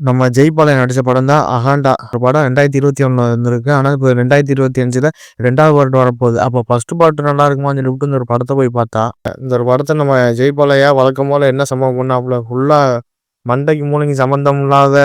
நம்ம ஜெய்பாலன் நடிச்ச படம் தான் அகாண்டா. ஒரு படம் ரெண்டாயிரத்தி இருபத்தி ஒன்றில் இருந்திருக்கு ஆனால் இப்போ ரெண்டாயிரத்தி இருபத்தி அஞ்சில் ரெண்டாவது பாட்டு வரப்போகுது அப்போ ஃபர்ஸ்ட் பாட்டு நல்லா இருக்குமான்னு சொல்லிவிட்டு இந்த ஒரு படத்தை போய் பார்த்தா இந்த ஒரு படத்தை நம்ம ஜெய்பாலையா வழக்கம் போல் என்ன சம்பவம் பண்ணாப்புல ஃபுல்லாக மண்டைக்கு மூளைக்கு சம்மந்தம் இல்லாத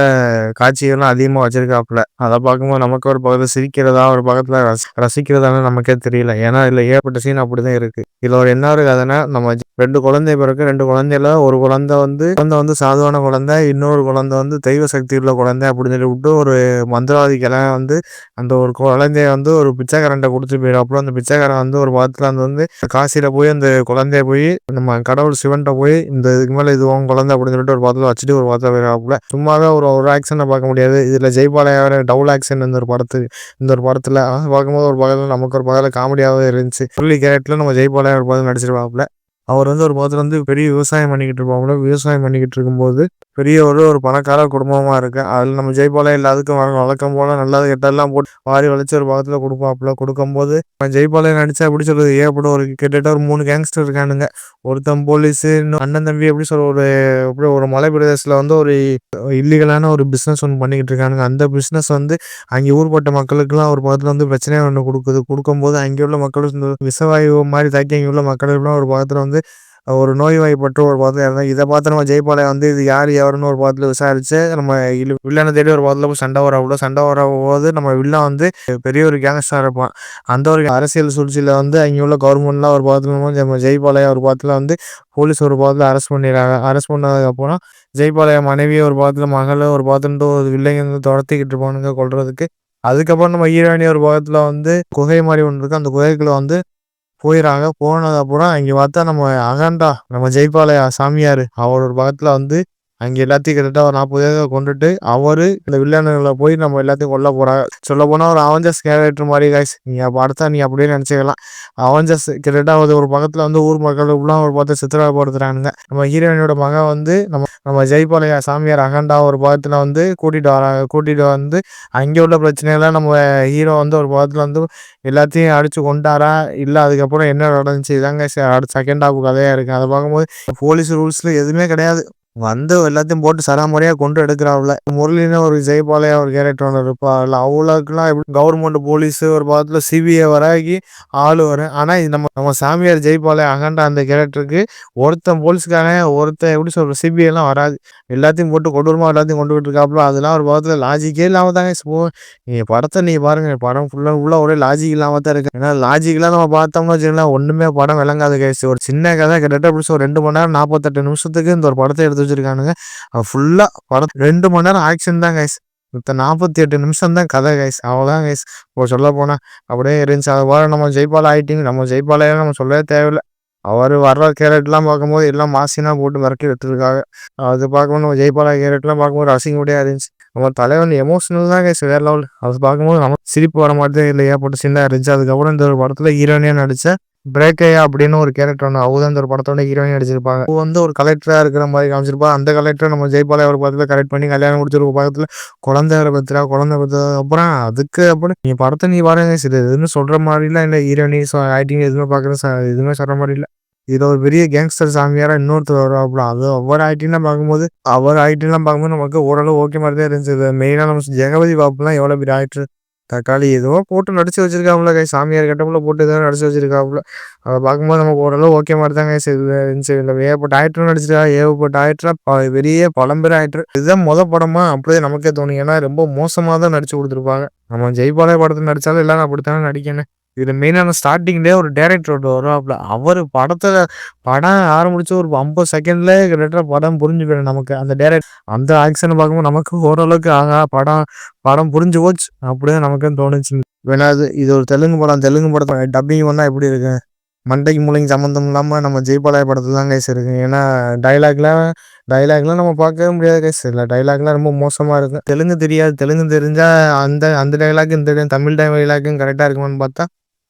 காட்சிகள்லாம் அதிகமாக வச்சிருக்காப்புல. அதை பார்க்கும்போது நமக்கு ஒரு பக்கத்தில் சிரிக்கிறதா ஒரு பக்கத்தில் ரசி ரசிக்கிறதான்னு நமக்கே தெரியல. ஏன்னா இதில் ஏற்பட்ட சீன் அப்படி தான் இருக்குது இதில் ஒரு என்ன ஒரு கதைன்னா நம்ம ரெண்டு குழந்தை பிறகு ரெண்டு குழந்தையில ஒரு குழந்தை வந்து குழந்தை வந்து சாதுவான குழந்தை இன்னொரு குழந்தை வந்து தெய்வ சக்தி உள்ள குழந்தை அப்படின்னு சொல்லி விட்டு ஒரு மந்திரவாதி கிழமை வந்து அந்த ஒரு குழந்தைய வந்து ஒரு பிச்சைக்காரன்ட்ட கொடுத்துட்டு போயிடும் அப்புறம் அந்த பிச்சைக்காரன் வந்து ஒரு பாத்துல அந்த வந்து காசியில் போய் அந்த குழந்தைய போய் நம்ம கடவுள் சிவன்கிட்ட போய் இந்த இதுக்கு மேலே இது உன் குழந்தை அப்படின்னு சொல்லிட்டு ஒரு பக்கத்தில் வச்சுட்டு ஒரு வார்த்தை போயிடாப்புல சும்மாவே ஒரு ஒரு ஆக்ஷனை பார்க்க முடியாது. இதுல ஜெய்பாலையா டபுள் ஆக்ஷன் இந்த ஒரு படத்துக்கு இந்த ஒரு படத்துல. பார்க்கும்போது ஒரு பகலில் நமக்கு ஒரு பகல காமெடியாவே இருந்துச்சு. சொல்லி கேரக்டர்ல நம்ம ஜெய்பாலையா ஒரு படம் நடிச்சிருப்பாப்புல. அவர் வந்து ஒரு பக்கத்தில் வந்து பெரிய விவசாயம் பண்ணிக்கிட்டு இருப்பாங்களோ விவசாயம் பண்ணிக்கிட்டு இருக்கும்போது பெரிய ஒரு ஒரு பணக்கார குடும்பமாக இருக்குது அதில் நம்ம ஜெய்பாலா எல்லாத்துக்கும் வர வழக்கம் போல் நல்லது கெட்டதெல்லாம் போட்டு வாரி வளைச்சி ஒரு பக்கத்தில் கொடுப்பாப்புல. கொடுக்கும்போது ஜெய்பாலா நடிச்சா எப்படி சொல்கிறது ஏற்படும் ஒரு கிட்டத்தட்ட ஒரு மூணு கேங்ஸ்டர் இருக்கானுங்க. ஒருத்தன் போலீஸு இன்னும் அண்ணன் தம்பி எப்படி சொல்ற ஒரு எப்படி ஒரு மலை பிரதேசத்தில் வந்து ஒரு இல்லீகலான ஒரு பிஸ்னஸ் ஒன்று பண்ணிக்கிட்டு இருக்கானுங்க. அந்த பிஸ்னஸ் வந்து அங்கே ஊர்பட்ட மக்களுக்குலாம் ஒரு பக்கத்தில் வந்து பிரச்சனையாக ஒன்று கொடுக்குது. கொடுக்கும்போது அங்கே உள்ள மக்கள் விசவாயு மாதிரி தாக்கி அங்கே உள்ள மக்களுக்குலாம் ஒரு பக்கத்தில் வந்து ஒரு நோய்வாய்ப்பட்டு ஒரு படத்தில் இறந்தாங்க இதை பார்த்து நம்ம ஜெய்பாலை வந்து இது யார் யாருன்னு ஒரு படத்தில் விசாரிச்சு நம்ம வில்லனை தேடி ஒரு படத்தில் போய் சண்டை வர சண்டை வர போது நம்ம வில்லன் வந்து பெரிய ஒரு கேங்ஸ்டர் இருப்பான். அந்த ஒரு அரசியல் சூழ்ச்சியில் வந்து அங்கே உள்ள கவர்மெண்ட்லாம் ஒரு படத்தில் நம்ம ஜெய்பாலையா ஒரு படத்தில் வந்து போலீஸ் ஒரு படத்தில் அரெஸ்ட் பண்ணிடுறாங்க. அரெஸ்ட் பண்ணதுக்கப்புறம் ஜெய்பாலையா மனைவியை ஒரு பாத்திரம் மகளை ஒரு பாத்திரம்ட்டு ஒரு வில்லைங்க வந்து துரத்திக்கிட்டு இருப்பானுங்க கொள்றதுக்கு அதுக்கப்புறம் நம்ம ஈரானி ஒரு பாகத்தில் வந்து குகை மாதிரி ஒன்று இருக்குது அந்த குகைக்குள்ள வந்து போயிடறாங்க போனது அப்புறம் இங்கே பார்த்தா நம்ம அகண்டா நம்ம ஜெய்பாலயா சாமியார் அவரோட ஒரு பக்கத்தில் வந்து அங்கே எல்லாத்தையும் கிட்டத்தட்ட ஒரு நாற்பது பேரை கொண்டுட்டு அவரு இந்த வில்லனுகளை போய் நம்ம எல்லாத்தையும் கொல்ல போறாங்க சொல்ல போனால் ஒரு அவஞ்சஸ் கேரக்டர் மாதிரி காய்ஸ் நீ படத்தை நீ அப்படியே நினச்சிக்கலாம். அவஞ்சஸ் கிட்டத்தட்ட ஒரு பக்கத்தில் வந்து ஊர் மக்களுக்குலாம் ஒரு பார்த்து சித்திரப்படுத்துறானுங்க நம்ம ஹீரோயினோட மகன் வந்து நம்ம நம்ம ஜெய்பாலயா சாமியார் அகண்டா ஒரு பக்கத்தில் வந்து கூட்டிகிட்டு வராங்க கூட்டிகிட்டு வந்து அங்கே உள்ள பிரச்சனைகள்லாம் நம்ம ஹீரோ வந்து ஒரு பக்கத்தில் வந்து எல்லாத்தையும் அடிச்சு கொண்டாரா? இல்லை அதுக்கப்புறம் என்ன நடந்துச்சு? இதாங்க அடுத்த செகண்ட் ஹாஃப் கதையாக இருக்குது அதை பார்க்கும்போது போலீஸ் ரூல்ஸில் எதுவுமே கிடையாது. வந்து எல்லாத்தையும் போட்டு சராமரியாக கொண்டு எடுக்கிறாப்புல முரளின்னு ஒரு ஜெயபாலையா ஒரு கேரக்டர் ஒன்று இருப்பா. இல்லை அவ்வளோக்குலாம் எப்படி கவர்மெண்ட் போலீஸு ஒரு பாதத்தில் சிபிஐ வராக்கி ஆள் வரும் ஆனால் இது நம்ம நம்ம சாமியார் ஜெய்பாலையா அகண்டா அந்த கேரக்டருக்கு ஒருத்தன் போலீஸ்காரன் ஒருத்தன் எப்படி சொல்ற சிபிஐலாம் வராது. எல்லாத்தையும் போட்டு கொடூரமாக எல்லாத்தையும் கொண்டு இருக்காப்புல அதெல்லாம் ஒரு பாதத்தில் லாஜிக்கே இல்லாமல் தாங்க இப்போ நீங்கள் படத்தை நீங்கள் பாருங்கள் படம் ஃபுல்லாக ஃபுல்லாக ஒரே லாஜிக் இல்லாமல் தான் இருக்கு. ஏன்னா லாஜிக்கெலாம் நம்ம பார்த்தோம்னா வச்சுக்கலாம் ஒன்றுமே படம் விளங்காது கேஸ் ஒரு சின்ன கதை கிட்டத்தட்ட எப்படி ஒரு ரெண்டு மணி நேரம் நாற்பத்தெட்டு நிமிஷத்துக்கு இந்த ஒரு படத்தை எடுத்து வச்சிருக்கானுங்க. ஃபுல்லாக படம் ரெண்டு மணி நேரம் ஆக்ஷன் தான் கைஸ் மொத்த நாற்பத்தி எட்டு நிமிஷம் தான் கதை கைஸ் அவ்வளோதான் கைஸ் இப்போ சொல்ல போனால் அப்படியே இருந்துச்சு. அது போல நம்ம ஜெய்பால் ஆகிட்டீங்க நம்ம ஜெய்பாலே நம்ம சொல்லவே தேவையில்லை. அவர் வர்ற கேரட்லாம் பார்க்கும்போது எல்லாம் மாசினா போட்டு மிரட்டி எடுத்துருக்காங்க அது பார்க்கும்போது நம்ம ஜெய்பாலா கேரட்லாம் பார்க்கும்போது அசிங்கப்படியாக இருந்துச்சு நம்ம தலைவன் எமோஷனல் தான் கைஸ் வேற லெவல் அது பார்க்கும்போது நம்ம சிரிப்பு வர மாதிரி இல்லை போட்டு சின்ன இருந்துச்சு அதுக்கப்புறம் இந்த ஒரு படத்தில் ஹீரோனியாக நடித்த பிரேக்கையா அப்படின்னு ஒரு கேரக்டர் ஒன்று அவங்க தான் ஒரு படத்தோட ஹீரோயின் அடிச்சிருப்பாங்க அவங்க வந்து ஒரு கலெக்டராக இருக்கிற மாதிரி காமிச்சிருப்பா அந்த கலெக்டர் நம்ம ஜெய்பாலை ஒரு பக்கத்தில் கரெக்ட் பண்ணி கல்யாணம் முடிச்சிருக்க பக்கத்தில் குழந்தை பத்திரா குழந்தை பத்திரா அப்புறம் அதுக்கு அப்புறம் நீ படத்தை நீ பாருங்க. சரி எதுன்னு சொல்ற மாதிரிலாம் இல்லை. ஹீரோயினி ஆக்டிங் எதுவுமே பாக்குற எதுவுமே சொல்ற மாதிரி இல்லை. இதில் ஒரு பெரிய கேங்ஸ்டர் சாமியாரா இன்னொருத்தர் வருவாப்புல. அது ஒவ்வொரு ஆக்டிங்லாம் பார்க்கும்போது அவர் ஆக்டிங்லாம் பார்க்கும்போது நமக்கு ஓரளவு ஓகே மாதிரி தான் இருந்துச்சு. மெயினாக நம்ம ஜெகபதி பாப்புலாம் எவ்வளோ பெரிய ஆக்டர் தக்காளி ஏதோ போட்டு நடிச்சு வச்சிருக்காப்புல கை சாமியார் கட்டப்புல போட்டு ஏதோ நடிச்சு வச்சிருக்காப்புல. அதை பார்க்கும்போது நமக்கு ஓரளவு ஓகே மாதிரி தாங்க இருந்துச்சு இல்லை ஏகப்பட்ட ஆயிட்டும் நடிச்சிருக்கா ஏகப்பட்ட ஆயிட்டா பெரிய பழம்பெரும் ஆயிட்டு இதுதான் முத படமா அப்படியே நமக்கே தோணும். ஏன்னா ரொம்ப மோசமாக தான் நடிச்சு கொடுத்துருப்பாங்க. நம்ம ஜெய்பாலய படத்தில் நடிச்சாலும் எல்லாரும் அப்படித்தானே நடிக்கணும். இதில் மெயினான ஸ்டார்டிங்லேயே ஒரு டேரக்டர் ஒன்று வருவாப்புல. அவர் படத்தில் படம் ஆரம்பிச்சு ஒரு ஐம்பது செகண்ட்ல கிட்டத்தட்ட படம் புரிஞ்சு போயிடும் நமக்கு. அந்த டேரக்ட் அந்த ஆக்ஷனை பார்க்கும்போது நமக்கு ஓரளவுக்கு ஆகா படம் படம் புரிஞ்சு போச்சு அப்படியே நமக்கு தோணுச்சு. வேணா இது ஒரு தெலுங்கு படம். தெலுங்கு படத்தை டப்பிங் வந்தால் எப்படி இருக்கு? மண்டைக்கு மூளைக்கு சம்மந்தம் இல்லாமல் நம்ம ஜெய்பாலாய படத்துல தான் கைஸ் இருக்கு. ஏன்னா டைலாக்லாம் டைலாக்லாம் நம்ம பார்க்கவே முடியாது கைஸ் இல்லை டைலாக்லாம் ரொம்ப மோசமாக இருக்கும் தெலுங்கு தெரியாது. தெலுங்கு தெரிஞ்சால் அந்த அந்த டைலாக் இந்த தமிழ் டைலாக்கும் கரெக்டாக இருக்குமான்னு பார்த்தா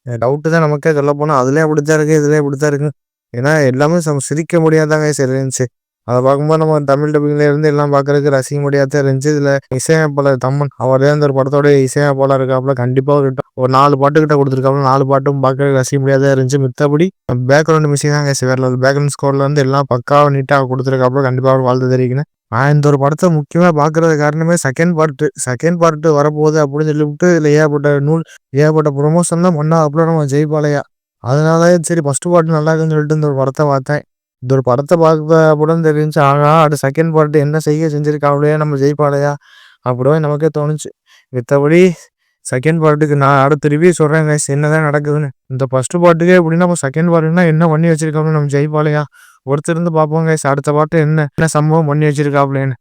டவுட்டு தான் நமக்கே சொல்ல போனால் அதுலேயே அப்படித்தான் இருக்குது இதுலேயே இப்படித்தான் இருக்குது ஏன்னா எல்லாமே சிரிக்க முடியாதாங்க சரி இருந்துச்சு. அதை பார்க்கும்போது நம்ம தமிழ் டப்பிங்ல இருந்து எல்லாம் பார்க்கறதுக்கு ரசிக்க முடியாத இருந்துச்சு. இதில் இசையமைப்பாளர் தம்மன் அவர் தான் இந்த படத்தோட இசையமைப்பாளர் இருக்காப்புல கண்டிப்பாக ஒரு ஒரு நாலு பாட்டு கிட்ட கொடுத்துருக்காப்புல நாலு பாட்டும் பார்க்கறதுக்கு ரசிக்க முடியாத இருந்துச்சு. மித்தபடி பேக்ரவுண்ட் மியூசிக் தான் வேற பேக்ரவுண்ட் ஸ்கோர்ல இருந்து எல்லாம் பக்காவாக நீட்டாக கொடுத்துருக்காப்புல கண்டிப்பாக வாழ்த்து தெரிவிக்கணும் நான் இந்த ஒரு படத்தை முக்கியமாக பார்க்குறது காரணமே செகண்ட் பார்ட்டு. செகண்ட் பார்ட்டு வரப்போகுது அப்படின்னு சொல்லிவிட்டு இதில் ஏகப்பட்ட நூல் ஏகப்பட்ட ப்ரமோஷன் தான் அப்புறம் நம்ம ஜெயிப்பாளையா அதனால சரி ஃபஸ்ட்டு பார்ட்டு நல்லா இருக்குன்னு சொல்லிட்டு இந்த ஒரு படத்தை பார்த்தேன். இந்த ஒரு படத்தை பார்த்த அப்படின்னு தெரிஞ்சுச்சு, ஆனால் அடுத்து செகண்ட் பார்ட்டு என்ன செய்ய செஞ்சிருக்காப்லயே நம்ம ஜெயிப்பாளையா அப்படியே நமக்கே தோணுச்சு. மித்தபடி செகண்ட் பார்ட்டுக்கு நான் அடுத்த ரிவ்யூ சொல்கிறேன் கைஸ் என்னதான் நடக்குதுன்னு. இந்த ஃபஸ்ட்டு பார்ட்டுக்கே எப்படின்னா நம்ம செகண்ட் பார்ட்டுன்னா என்ன பண்ணி வச்சிருக்காப்ல நம்ம ஜெயிப்பாளையா பொறுத்திருந்து பார்ப்போம் கைஸ் அடுத்த பாட்டு என்ன என்ன சம்பவம் பண்ணி வச்சிருக்காப்லன்னு.